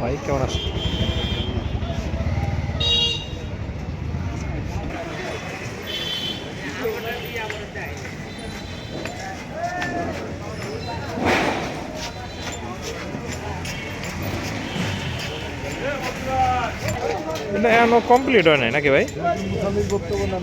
ভাই কেমন আছো আমরা কিন্তু এখনও কমপ্লিট হয় নাই নাকি ভাই? বক্তব্য নাম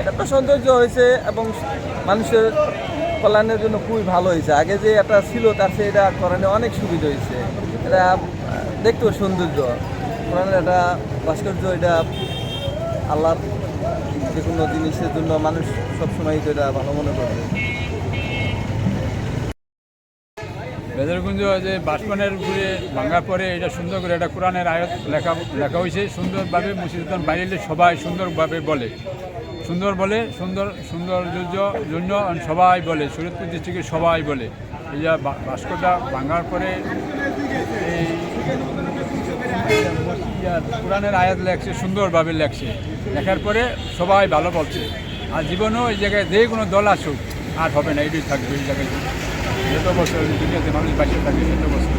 এটা তো সৌন্দর্য হয়েছে এবং মানুষের কল্যাণের জন্য খুবই ভালো হয়েছে। আগে যে এটা ছিল, তার চেয়ে এটা করানো অনেক সুবিধা হয়েছে। এটা দেখতেও সৌন্দর্য। কোরআনের এটা ভাস্কর্য, এটা আল্লাহ যে কোনো জিনিসের জন্য মানুষ সবসময় তো এটা ভালো মনে করবে। বেদরগুঞ্জ যে বাসমানের ঘুরে ভাঙার পরে এটা সুন্দর করে এটা কোরআনের আয়াত লেখা লেখা হয়েছে। সুন্দরভাবে মুর্শিদান বাইরে সবাই সুন্দরভাবে বলে। সুন্দর বলে, সুন্দর সৌন্দর্য জন্য সবাই বলে। শরীরপুর ডিস্ট্রিক্টের সবাই বলে। এই যে ভাস্করটা ভাঙার পরে এই কোরআনের আয়াত লেখছে, সুন্দরভাবে লেখছে। লেখার পরে সবাই ভালো বলছে। আর জীবনেও এই জায়গায় যে কোনো দল আসুক, আর হবে না। এটাই থাকবে এই জায়গায়। যত বছর দুনিয়াতে মানুষ বাঁচিয়ে থাকে তত বছর